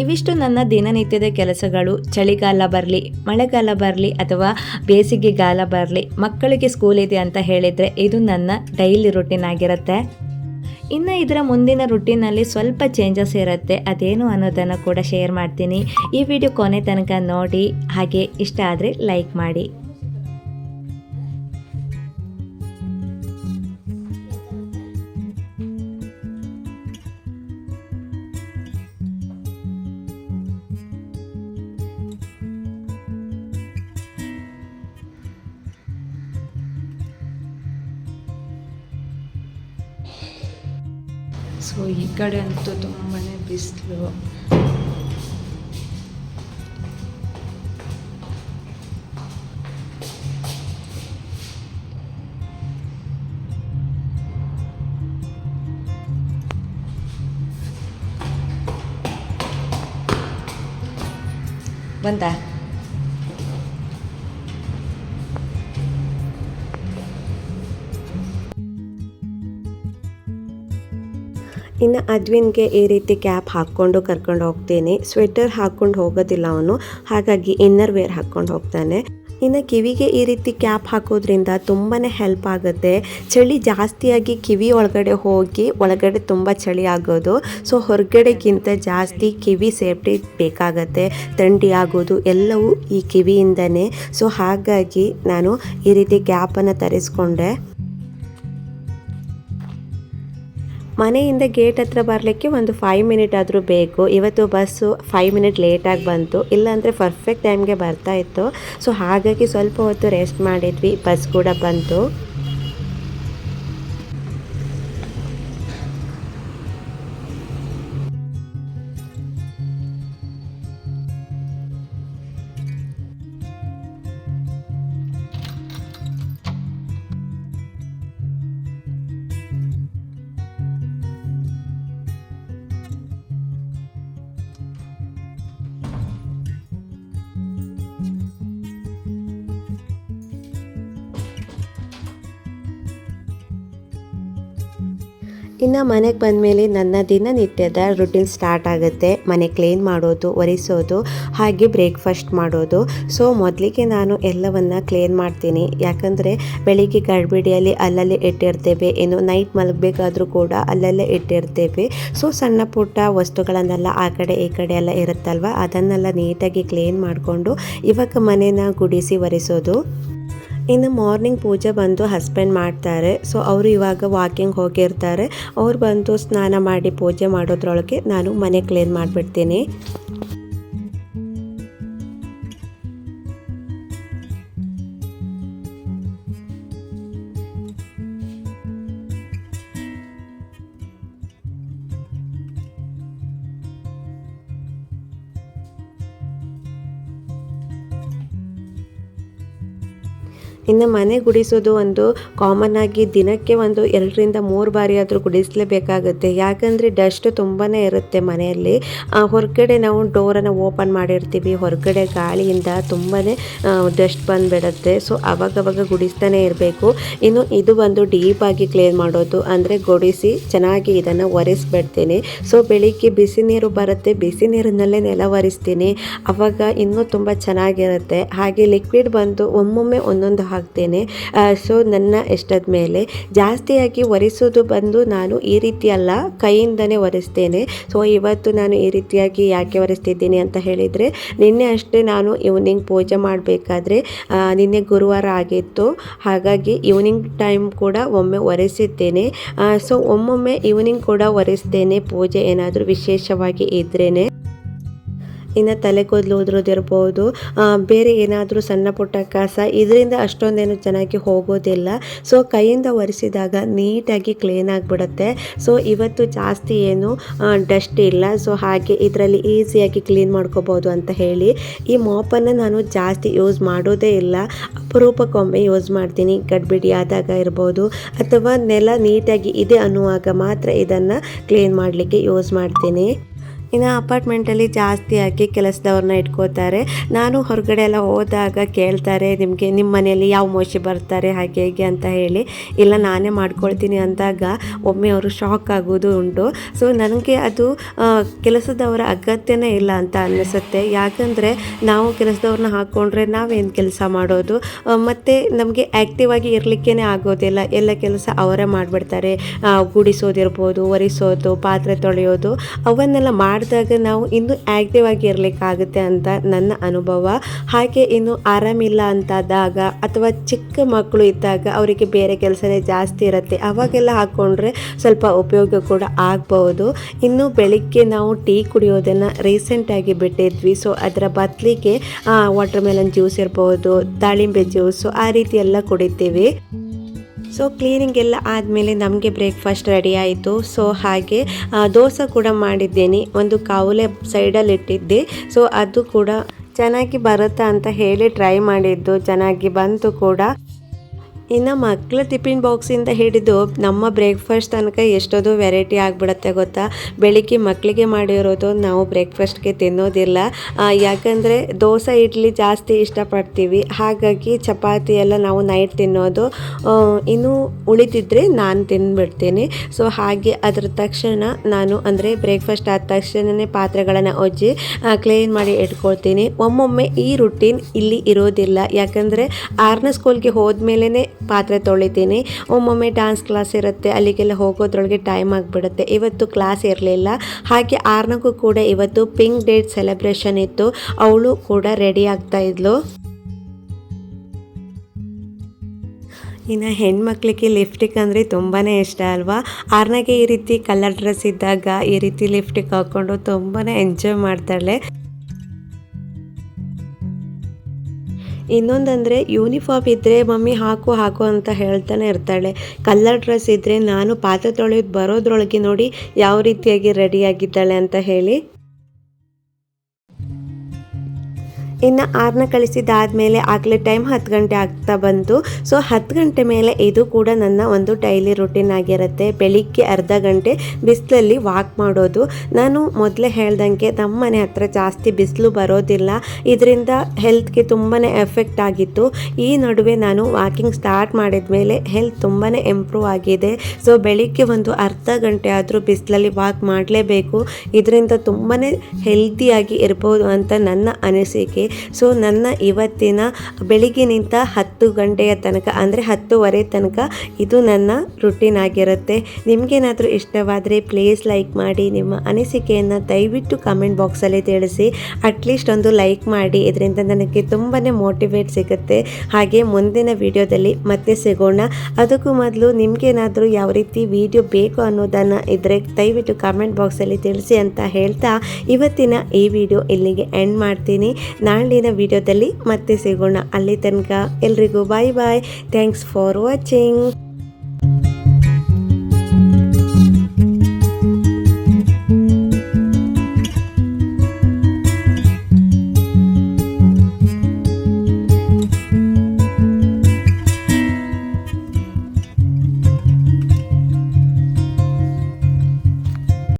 ಇವಿಷ್ಟು ನನ್ನ ದಿನನಿತ್ಯದ ಕೆಲಸಗಳು, ಚಳಿಗಾಲ ಬರಲಿ, ಮಳೆಗಾಲ ಬರಲಿ ಅಥವಾ ಬೇಸಿಗೆಗಾಲ ಬರಲಿ, ಮಕ್ಕಳಿಗೆ ಸ್ಕೂಲ್ ಇದೆ ಅಂತ ಹೇಳಿದರೆ ಇದು ನನ್ನ ಡೈಲಿ ರುಟೀನ್ ಆಗಿರುತ್ತೆ. ಇನ್ನು ಇದರ ಮುಂದಿನ ರುಟೀನಲ್ಲಿ ಸ್ವಲ್ಪ ಚೇಂಜಸ್ ಇರುತ್ತೆ. ಅದೇನು ಅನ್ನೋದನ್ನು ಕೂಡ ಶೇರ್ ಮಾಡ್ತೀನಿ. ಈ ವಿಡಿಯೋ ಕೊನೆ ತನಕ ನೋಡಿ, ಹಾಗೆ ಇಷ್ಟ ಆದರೆ ಲೈಕ್ ಮಾಡಿ. ಕಡೆ ಅಂತೂ ತುಂಬಾ ಬಿಸಿಲು ಬಂತಾ ಇನ್ನು ಅದ್ವಿನ್ಗೆ ಈ ರೀತಿ ಕ್ಯಾಪ್ ಹಾಕ್ಕೊಂಡು ಕರ್ಕೊಂಡು ಹೋಗ್ತೀನಿ. ಸ್ವೆಟರ್ ಹಾಕ್ಕೊಂಡು ಹೋಗೋದಿಲ್ಲ ಅವನು. ಹಾಗಾಗಿ ಇನ್ನರ್ ವೇರ್ ಹಾಕ್ಕೊಂಡು ಹೋಗ್ತಾನೆ. ಇನ್ನು ಕಿವಿಗೆ ಈ ರೀತಿ ಕ್ಯಾಪ್ ಹಾಕೋದ್ರಿಂದ ತುಂಬಾ ಹೆಲ್ಪ್ ಆಗುತ್ತೆ. ಚಳಿ ಜಾಸ್ತಿಯಾಗಿ ಕಿವಿ ಒಳಗಡೆ ಹೋಗಿ ಒಳಗಡೆ ತುಂಬ ಚಳಿ ಆಗೋದು. ಸೊ ಹೊರಗಡೆಗಿಂತ ಜಾಸ್ತಿ ಕಿವಿ ಸೇಫ್ಟಿ ಬೇಕಾಗತ್ತೆ. ಥಂಡಿ ಆಗೋದು ಎಲ್ಲವೂ ಈ ಕಿವಿಯಿಂದನೇ. ಸೊ ಹಾಗಾಗಿ ನಾನು ಈ ರೀತಿ ಕ್ಯಾಪನ್ನು ತರಿಸ್ಕೊಂಡೆ. ಮನೆಯಿಂದ ಗೇಟ್ ಹತ್ರ ಬರಲಿಕ್ಕೆ ಒಂದು ಫೈವ್ ಮಿನಿಟ್ ಆದರೂ ಬೇಕು. ಇವತ್ತು ಬಸ್ಸು ಫೈವ್ ಮಿನಿಟ್ ಲೇಟಾಗಿ ಬಂತು. ಇಲ್ಲಾಂದರೆ ಪರ್ಫೆಕ್ಟ್ ಟೈಮ್ಗೆ ಬರ್ತಾ ಇತ್ತು. ಸೊ ಹಾಗಾಗಿ ಸ್ವಲ್ಪ ಹೊತ್ತು ರೆಸ್ಟ್ ಮಾಡಿದ್ವಿ. ಬಸ್ ಕೂಡ ಬಂತು. ಇನ್ನು ಮನೆಗೆ ಬಂದಮೇಲೆ ನನ್ನ ದಿನನಿತ್ಯದ ರುಟೀನ್ ಸ್ಟಾರ್ಟ್ ಆಗುತ್ತೆ. ಮನೆ ಕ್ಲೀನ್ ಮಾಡೋದು, ಒರೆಸೋದು, ಹಾಗೆ ಬ್ರೇಕ್ಫಾಸ್ಟ್ ಮಾಡೋದು. ಸೊ ಮೊದಲಿಗೆ ನಾನು ಎಲ್ಲವನ್ನು ಕ್ಲೀನ್ ಮಾಡ್ತೀನಿ. ಯಾಕಂದರೆ ಬೆಳಿಗ್ಗೆ ಗಡ್ಬಿಡಿಯಲ್ಲಿ ಅಲ್ಲಲ್ಲೇ ಇಟ್ಟಿರ್ತೇವೆ. ಇನ್ನು ನೈಟ್ ಮಲಗಬೇಕಾದ್ರೂ ಕೂಡ ಅಲ್ಲಲ್ಲೇ ಇಟ್ಟಿರ್ತೇವೆ. ಸೊ ಸಣ್ಣ ಪುಟ್ಟ ವಸ್ತುಗಳನ್ನೆಲ್ಲ ಆ ಕಡೆ ಈ ಕಡೆ ಎಲ್ಲ ಇರುತ್ತಲ್ವ? ಅದನ್ನೆಲ್ಲ ನೀಟಾಗಿ ಕ್ಲೀನ್ ಮಾಡಿಕೊಂಡು ಇವಾಗ ಮನೇನ ಗುಡಿಸಿ ಒರೆಸೋದು. ಇನ್ನು ಮಾರ್ನಿಂಗ್ ಪೂಜೆ ಬಂದು ಹಸ್ಬೆಂಡ್ ಮಾಡ್ತಾರೆ. ಸೊ ಅವರು ಇವಾಗ ವಾಕಿಂಗ್ ಹೋಗಿರ್ತಾರೆ. ಅವ್ರು ಬಂದು ಸ್ನಾನ ಮಾಡಿ ಪೂಜೆ ಮಾಡೋದ್ರೊಳಗೆ ನಾನು ಮನೆ ಕ್ಲೀನ್ ಮಾಡಿಬಿಡ್ತೀನಿ. ಇನ್ನು ಮನೆ ಗುಡಿಸೋದು ಒಂದು ಕಾಮನ್ ಆಗಿ ದಿನಕ್ಕೆ ಒಂದು ಎರಡರಿಂದ ಮೂರು ಬಾರಿ ಆದರೂ ಗುಡಿಸಲೇಬೇಕಾಗುತ್ತೆ. ಯಾಕಂದರೆ ಡಸ್ಟ್ ತುಂಬಾ ಇರುತ್ತೆ ಮನೆಯಲ್ಲಿ. ಹೊರಗಡೆ ನಾವು ಡೋರನ್ನು ಓಪನ್ ಮಾಡಿರ್ತೀವಿ. ಹೊರಗಡೆ ಗಾಳಿಯಿಂದ ತುಂಬಾ ಡಸ್ಟ್ ಬಂದುಬಿಡುತ್ತೆ. ಸೊ ಅವಾಗವಾಗ ಗುಡಿಸ್ತಾನೆ ಇರಬೇಕು. ಇನ್ನು ಇದು ಬಂದು ಡೀಪಾಗಿ ಕ್ಲೀನ್ ಮಾಡೋದು. ಅಂದರೆ ಗುಡಿಸಿ ಚೆನ್ನಾಗಿ ಇದನ್ನು ಒರೆಸ್ಬಿಡ್ತೀನಿ. ಸೊ ಬೆಳಿಗ್ಗೆ ಬಿಸಿ ನೀರು ಬರುತ್ತೆ. ಬಿಸಿ ನೀರಿನಲ್ಲೇ ನೆಲ ಒರೆಸ್ತೀನಿ. ಅವಾಗ ಇನ್ನೂ ತುಂಬ ಚೆನ್ನಾಗಿರುತ್ತೆ. ಹಾಗೆ ಲಿಕ್ವಿಡ್ ಬಂದು ಒಮ್ಮೊಮ್ಮೆ ಒಂದೊಂದು ಹಾಕ್ತೇನೆ. ಸೊ, ನನ್ನ ಇಷ್ಟದ ಮೇಲೆ ಜಾಸ್ತಿಯಾಗಿ ಒರೆಸೋದು ಬಂದು ನಾನು ಈ ರೀತಿ ಅಲ್ಲ, ಕೈಯಿಂದನೇ ಒರೆಸ್ತೇನೆ. ಸೊ, ಇವತ್ತು ನಾನು ಈ ರೀತಿಯಾಗಿ ಯಾಕೆ ಒರೆಸ್ತಿದ್ದೀನಿ ಅಂತ ಹೇಳಿದರೆ, ನಿನ್ನೆ ಅಷ್ಟೇ ನಾನು ಈವ್ನಿಂಗ್ ಪೂಜೆ ಮಾಡಬೇಕಾದ್ರೆ ನಿನ್ನೆ ಗುರುವಾರ ಆಗಿತ್ತು. ಹಾಗಾಗಿ ಈವ್ನಿಂಗ್ ಟೈಮ್ ಕೂಡ ಒಮ್ಮೆ ಒರೆಸಿದ್ದೇನೆ. ಸೊ, ಒಮ್ಮೊಮ್ಮೆ ಈವ್ನಿಂಗ್ ಕೂಡ ಒರೆಸ್ತೇನೆ, ಪೂಜೆ ಏನಾದರೂ ವಿಶೇಷವಾಗಿ ಇದ್ರೇ ಇನ್ನು ತಲೆ ಕೂದಲು ಉದುರೋದಿರ್ಬೋದು ಬೇರೆ ಏನಾದರೂ ಸಣ್ಣ ಪುಟ್ಟ ಕಸ, ಇದರಿಂದ ಅಷ್ಟೊಂದೇನು ಚೆನ್ನಾಗಿ ಹೋಗೋದಿಲ್ಲ. ಸೊ ಕೈಯಿಂದ ಒರೆಸಿದಾಗ ನೀಟಾಗಿ ಕ್ಲೀನ್ ಆಗಿಬಿಡುತ್ತೆ. ಸೊ ಇವತ್ತು ಜಾಸ್ತಿ ಏನು ಡಸ್ಟ್ ಇಲ್ಲ. ಸೊ ಹಾಗೆ ಇದರಲ್ಲಿ ಈಸಿಯಾಗಿ ಕ್ಲೀನ್ ಮಾಡ್ಕೋಬೋದು ಅಂತ ಹೇಳಿ. ಈ ಮಾಪನ್ನು ನಾನು ಜಾಸ್ತಿ ಯೂಸ್ ಮಾಡೋದೇ ಇಲ್ಲ. ಅಪರೂಪಕ್ಕೊಮ್ಮೆ ಯೂಸ್ ಮಾಡ್ತೀನಿ. ಗಡ್ಬಿಡಿ ಆದಾಗ ಇರ್ಬೋದು. ಅಥವಾ ನೆಲ ನೀಟಾಗಿ ಇದೆ ಅನ್ನುವಾಗ ಮಾತ್ರ ಇದನ್ನು ಕ್ಲೀನ್ ಮಾಡಲಿಕ್ಕೆ ಯೂಸ್ ಮಾಡ್ತೀನಿ. ಇನ್ನು ಅಪಾರ್ಟ್ಮೆಂಟಲ್ಲಿ ಜಾಸ್ತಿಯಾಗಿ ಕೆಲಸದವ್ರನ್ನ ಇಟ್ಕೋತಾರೆ. ನಾನು ಹೊರಗಡೆ ಎಲ್ಲ ಹೋದಾಗ ಕೇಳ್ತಾರೆ, ನಿಮಗೆ ನಿಮ್ಮ ಮನೆಯಲ್ಲಿ ಯಾವ ಮೋಶಿ ಬರ್ತಾರೆ, ಹಾಗೆ ಹೇಗೆ ಅಂತ ಹೇಳಿ. ಇಲ್ಲ, ನಾನೇ ಮಾಡ್ಕೊಳ್ತೀನಿ ಅಂದಾಗ ಒಮ್ಮೆ ಅವರು ಶಾಕ್ ಆಗೋದು ಉಂಟು. ಸೊ ನನಗೆ ಅದು ಕೆಲಸದವರ ಅಗತ್ಯನೇ ಇಲ್ಲ ಅಂತ ಅನ್ನಿಸುತ್ತೆ. ಯಾಕಂದರೆ ನಾವು ಕೆಲಸದವ್ರನ್ನ ಹಾಕ್ಕೊಂಡ್ರೆ ನಾವೇನು ಕೆಲಸ ಮಾಡೋದು? ಮತ್ತು ನಮಗೆ ಆ್ಯಕ್ಟಿವ್ ಆಗಿ ಇರಲಿಕ್ಕೇ ಆಗೋದಿಲ್ಲ. ಎಲ್ಲ ಕೆಲಸ ಅವರೇ ಮಾಡಿಬಿಡ್ತಾರೆ. ಗುಡಿಸೋದಿರ್ಬೋದು, ಒರೆಸೋದು, ಪಾತ್ರೆ ತೊಳೆಯೋದು, ಅವನ್ನೆಲ್ಲ ಮಾಡಿದಾಗ ನಾವು ಇನ್ನೂ ಆ್ಯಕ್ಟಿವ್ ಆಗಿ ಇರಲಿಕ್ಕಾಗುತ್ತೆ ಅಂತ ನನ್ನ ಅನುಭವ. ಹಾಗೆ ಇನ್ನು ಆರಾಮಿಲ್ಲ ಅಂತಾದಾಗ ಅಥವಾ ಚಿಕ್ಕ ಮಕ್ಕಳು ಇದ್ದಾಗ ಅವರಿಗೆ ಬೇರೆ ಕೆಲಸನೇ ಜಾಸ್ತಿ ಇರುತ್ತೆ. ಅವಾಗೆಲ್ಲ ಹಾಕ್ಕೊಂಡ್ರೆ ಸ್ವಲ್ಪ ಉಪಯೋಗ ಕೂಡ ಆಗ್ಬೋದು ಇನ್ನು ಬೆಳಿಗ್ಗೆ ನಾವು ಟೀ ಕುಡಿಯೋದನ್ನು ರೀಸೆಂಟಾಗಿ ಬಿಟ್ಟಿದ್ವಿ. ಸೊ ಅದರ ಬದಲಿಗೆ ವಾಟರ್ ಮೆಲನ್ ಜ್ಯೂಸ್ ಇರ್ಬೋದು, ದಾಳಿಂಬೆ ಜ್ಯೂಸು ಆ ರೀತಿ ಎಲ್ಲ ಕುಡಿತೀವಿ. ಸೊ ಕ್ಲೀನಿಂಗ್ ಎಲ್ಲ ಆದಮೇಲೆ ನಮಗೆ ಬ್ರೇಕ್ಫಾಸ್ಟ್ ರೆಡಿ ಆಯಿತು. ಸೊ ಹಾಗೆ ದೋಸೆ ಕೂಡ ಮಾಡಿದ್ದೇನೆ. ಒಂದು ಕಾವಲೆ ಸೈಡಲ್ಲಿ ಇಟ್ಟಿದ್ದೆ. ಸೊ ಅದು ಕೂಡ ಚೆನ್ನಾಗಿ ಬರುತ್ತಾ ಅಂತ ಹೇಳಿ ಟ್ರೈ ಮಾಡಿದ್ದು. ಚೆನ್ನಾಗಿ ಬಂತು ಕೂಡ. ಇನ್ನು ಮಕ್ಕಳ ಟಿಫಿನ್ ಬಾಕ್ಸಿಂದ ಹಿಡಿದು ನಮ್ಮ ಬ್ರೇಕ್ಫಾಸ್ಟ್ ತನಕ ಎಷ್ಟೋದು ವೆರೈಟಿ ಆಗಿಬಿಡುತ್ತೆ ಗೊತ್ತಾ? ಬೆಳಿಗ್ಗೆ ಮಕ್ಕಳಿಗೆ ಮಾಡಿರೋದು ನಾವು ಬ್ರೇಕ್ಫಾಸ್ಟ್ಗೆ ತಿನ್ನೋದಿಲ್ಲ. ಯಾಕಂದರೆ ದೋಸೆ, ಇಡ್ಲಿ ಜಾಸ್ತಿ ಇಷ್ಟಪಡ್ತೀವಿ. ಹಾಗಾಗಿ ಚಪಾತಿ ಎಲ್ಲ ನಾವು ನೈಟ್ ತಿನ್ನೋದು. ಇನ್ನೂ ಉಳಿದಿದ್ರೆ ನಾನು ತಿಂದ್ಬಿಡ್ತೀನಿ ಸೊ, ಹಾಗೆ ಅದ್ರ ತಕ್ಷಣ ನಾನು ಅಂದರೆ ಬ್ರೇಕ್ಫಾಸ್ಟ್ ಆದ ತಕ್ಷಣವೇ ಪಾತ್ರೆಗಳನ್ನು ಒಜ್ಜಿ ಕ್ಲೀನ್ ಮಾಡಿ ಇಟ್ಕೊಳ್ತೀನಿ. ಒಮ್ಮೊಮ್ಮೆ ಈ ರುಟೀನ್ ಇಲ್ಲಿ ಇರೋದಿಲ್ಲ. ಯಾಕಂದರೆ ಆರನೇ ಸ್ಕೂಲ್ಗೆ ಹೋದ್ಮೇಲೆ ಪಾತ್ರೆ ತೊಳಿತೀನಿ. ಒಮ್ಮೊಮ್ಮೆ ಡ್ಯಾನ್ಸ್ ಕ್ಲಾಸ್ ಇರುತ್ತೆ. ಅಲ್ಲಿಗೆಲ್ಲ ಹೋಗೋದ್ರೊಳಗೆ ಟೈಮ್ ಆಗಿಬಿಡುತ್ತೆ. ಇವತ್ತು ಕ್ಲಾಸ್ ಇರಲಿಲ್ಲ. ಹಾಗೆ ಆರ್ನಗೂ ಕೂಡ ಇವತ್ತು ಪಿಂಕ್ ಡೇಟ್ ಸೆಲೆಬ್ರೇಷನ್ ಇತ್ತು. ಅವಳು ಕೂಡ ರೆಡಿ ಆಗ್ತಾ ಇದ್ಲು. ಇನ್ನು ಹೆಣ್ಮಕ್ಳಿಗೆ ಲಿಫ್ಟಿಕ್ ಅಂದರೆ ತುಂಬಾ ಇಷ್ಟ ಅಲ್ವಾ? ಆರ್ನಾಗೆ ಈ ರೀತಿ ಕಲರ್ ಡ್ರೆಸ್ ಇದ್ದಾಗ ಈ ರೀತಿ ಲಿಫ್ಟಿಕ್ ಹಾಕ್ಕೊಂಡು ತುಂಬಾ ಎಂಜಾಯ್ ಮಾಡ್ತಾಳೆ. ಇನ್ನೊಂದಂದರೆ ಯೂನಿಫಾರ್ಮ್ ಇದ್ದರೆ ಮಮ್ಮಿ, ಹಾಕು ಹಾಕು ಅಂತ ಹೇಳ್ತಾನೆ ಇರ್ತಾಳೆ. ಕಲ್ಲರ್ ಡ್ರೆಸ್ ಇದ್ದರೆ ನಾನು ಪಾತ್ರೆ ತೊಳೆಯೋದು ಬರೋದ್ರೊಳಗೆ ನೋಡಿ, ಯಾವ ರೀತಿಯಾಗಿ ರೆಡಿಯಾಗಿದ್ದಾಳೆ ಅಂತ ಹೇಳಿ ಇನ್ನು ಆರನ್ನ ಕಳಿಸಿದಾದ್ಮೇಲೆ ಆಗಲೇ ಟೈಮ್ ಹತ್ತು ಗಂಟೆ ಆಗ್ತಾ ಬಂತು. ಸೊ ಹತ್ತು ಗಂಟೆ ಮೇಲೆ ಇದು ಕೂಡ ನನ್ನ ಒಂದು ಡೈಲಿ ರುಟೀನ್ ಆಗಿರುತ್ತೆ. ಬೆಳಿಗ್ಗೆ ಅರ್ಧ ಗಂಟೆ ಬಿಸಿಲಲ್ಲಿ ವಾಕ್ ಮಾಡೋದು. ನಾನು ಮೊದಲೇ ಹೇಳ್ದಂಗೆ ನಮ್ಮ ಮನೆ ಹತ್ರ ಜಾಸ್ತಿ ಬಿಸಿಲು ಬರೋದಿಲ್ಲ. ಇದರಿಂದ ಹೆಲ್ತ್ಗೆ ತುಂಬಾ ಎಫೆಕ್ಟ್ ಆಗಿತ್ತು. ಈ ನಡುವೆ ನಾನು ವಾಕಿಂಗ್ ಸ್ಟಾರ್ಟ್ ಮಾಡಿದ ಮೇಲೆ ಹೆಲ್ತ್ ತುಂಬಾ ಇಂಪ್ರೂವ್ ಆಗಿದೆ. ಸೊ ಬೆಳಿಗ್ಗೆ ಒಂದು ಅರ್ಧ ಗಂಟೆ ಆದರೂ ಬಿಸಿಲಲ್ಲಿ ವಾಕ್ ಮಾಡಲೇಬೇಕು. ಇದರಿಂದ ತುಂಬಾ ಹೆಲ್ತಿಯಾಗಿ ಇರ್ಬೋದು ಅಂತ ನನ್ನ ಅನಿಸಿಕೆ. ಸೊ ನನ್ನ ಇವತ್ತಿನ ಬೆಳಿಗ್ಗಿನಿಂದ ಹತ್ತು ಗಂಟೆಯ ತನಕ, ಅಂದರೆ ಹತ್ತುವರೆ ತನಕ ಇದು ನನ್ನ ರುಟೀನ್ ಆಗಿರುತ್ತೆ. ನಿಮಗೇನಾದರೂ ಇಷ್ಟವಾದರೆ ಪ್ಲೀಸ್ ಲೈಕ್ ಮಾಡಿ, ನಿಮ್ಮ ಅನಿಸಿಕೆಯನ್ನು ದಯವಿಟ್ಟು ಕಮೆಂಟ್ ಬಾಕ್ಸಲ್ಲಿ ತಿಳಿಸಿ. ಅಟ್ಲೀಸ್ಟ್ ಒಂದು ಲೈಕ್ ಮಾಡಿ, ಇದರಿಂದ ನನಗೆ ತುಂಬಾ ಮೋಟಿವೇಟ್ ಸಿಗುತ್ತೆ. ಹಾಗೆ ಮುಂದಿನ ವಿಡಿಯೋದಲ್ಲಿ ಮತ್ತೆ ಸಿಗೋಣ. ಅದಕ್ಕೂ ಮೊದಲು ನಿಮಗೇನಾದರೂ ಯಾವ ರೀತಿ ವಿಡಿಯೋ ಬೇಕು ಅನ್ನೋದನ್ನು ಇದ್ರೆ ದಯವಿಟ್ಟು ಕಮೆಂಟ್ ಬಾಕ್ಸಲ್ಲಿ ತಿಳಿಸಿ ಅಂತ ಹೇಳ್ತಾ ಇವತ್ತಿನ ಈ ವಿಡಿಯೋ ಇಲ್ಲಿಗೆ ಎಂಡ್ ಮಾಡ್ತೀನಿ. ನಾಳಿನ ವಿಡಿಯೋದಲ್ಲಿ ಮತ್ತೆ ಸಿಗೋಣ. ಅಲ್ಲಿ ತನಕ ಎಲ್ರಿಗೂ bye bye thanks for watching